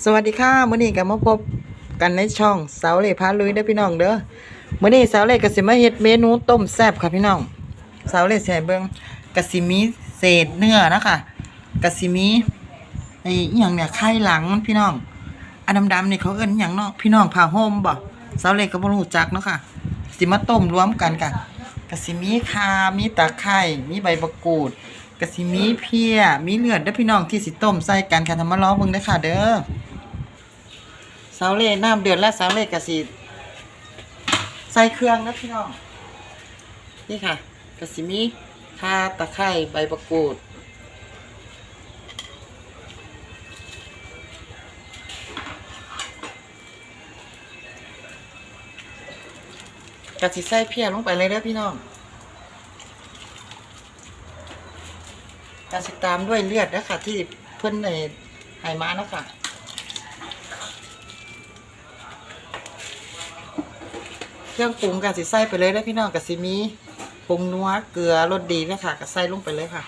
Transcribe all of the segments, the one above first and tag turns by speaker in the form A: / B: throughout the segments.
A: สวัสดีค่ะมื้อนี้ก็มาพบกันในช่องเสาเล่พาลุยเด้อพี่น้องเด้อมื้อนี้เสาเล่ก็สิมาเฮ็ดเมนูต้มแซ่บค่ะพี่น้องเสาเล่ให้เบิ่งก็สิมีเศษเนื้อนะคะก็สิมีไอ้อีหยังเนี่ยไข่หลังพี่น้องอันดำๆนี่เขาเอิ้นอิหยังเนาะพี่น้องผ้าห่มบ่เสาเล่ก็บ่รู้จักเนาะค่ะสิมาต้มรวมกันค่ะก็สิมีข่ามีตะไคร้มีใบมะกรูด ก็สิมีเพีย มีเลือดเด้อพี่น้องที่สิต้มใส่กันค่ะทำมาล้องเบิ่งเด้ค่ะ เด้อสาวเล่น้ำเดือดแล้วสาวเล่กะสิใส่เครื่องนะพี่น้อง นี่ค่ะกะสิมีข่าตะไคร้ใบมะกรูดกะสิใส่เพียลงไปเลยเด้อพี่น้อง กะสิตามด้วยเลือดนะคะที่เพิ่นในไหมานะคะเครื่องปรุงกะสิใส่ไปเลยได้อพี่น้องกะสิมีปรุงนัวเกลือรสดีนะคะกะใส่ลงไปเลยค่ะ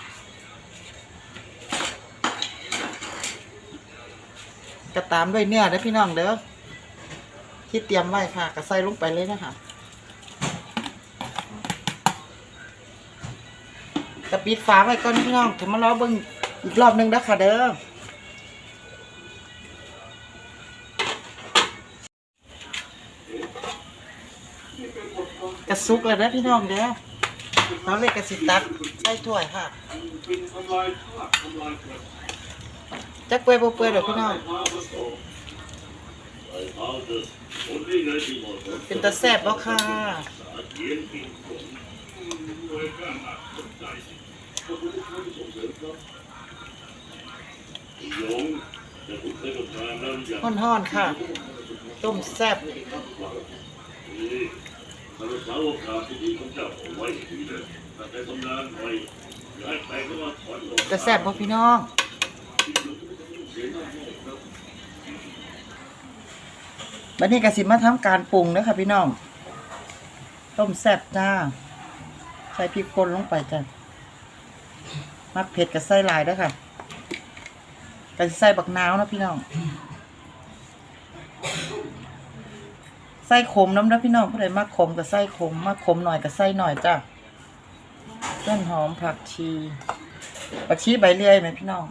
A: กระตามด้วยเนื้อเด้อพี่น้องเด้อที่เตรียมไว้ค่ะกะใส่ลงไปเลยนะคะ กะปิดฝาไว้ก่อนพี่น้องถึงมารอเบิ่งอีกรอบหนึงเด้ค่ะเด้อกระซุกแล้วนะพี่น้องเด้อเราเลยกระสิตักใส่ถ้วยค่ะจักเปื่อยบ่เปื่อยเด้อพี่น้อง เป็นตาแซบบ่ค่ะ ฮ้อนๆค่ะ ต้มแซ่บ
B: สาวกาที่ดีของเจ้าไว้ดีเลยแต่ตำนานไว้ย้ายไปก็มาถอนออก
A: จะแซ่บบ่พี่น้องบัดนี้ก็สิมาทำการปรุงเด้อค่ะพี่น้อง ต้มแซ่บจ้า ใส่พริกป่นลงไปจ้ะ มักเผ็ดกับใส่หลายด้อค่ะก็สิใส่บักนาวนะพี่น้องใส่ขมน้ำนะพี่น้องผู้ใดมักขมก็ใส่ขมมักขมหน่อยก็ใส่หน่อยจ้ะต้นหอมผักชีผักชีใบเลื่อยไหมพี่น้อง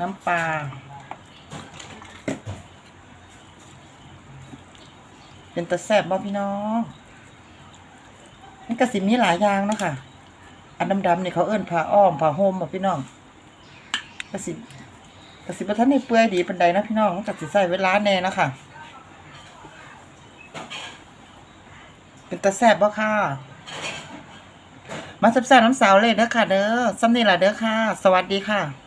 A: น้ำปลาเป็นตะแซบบ่พี่น้องมันกระสิมีหลายอย่างเนาะค่ะ อันดำๆนี่เขาเอิ้นผ้าอ้อมผ้าห่มบ่พี่น้องกระสิกระสิบ่ทันได้เปื่อยดีปานใดนะพี่น้องมันกระสิใส่เวลาแน่นะค่ะเป็นตะแซบบ่ค่ะ มาแซ่บๆน้ำสาวเลยเด้อค่ะเด้อซ้ำนี่ล่ะเด้อค่ะ สวัสดีค่ะ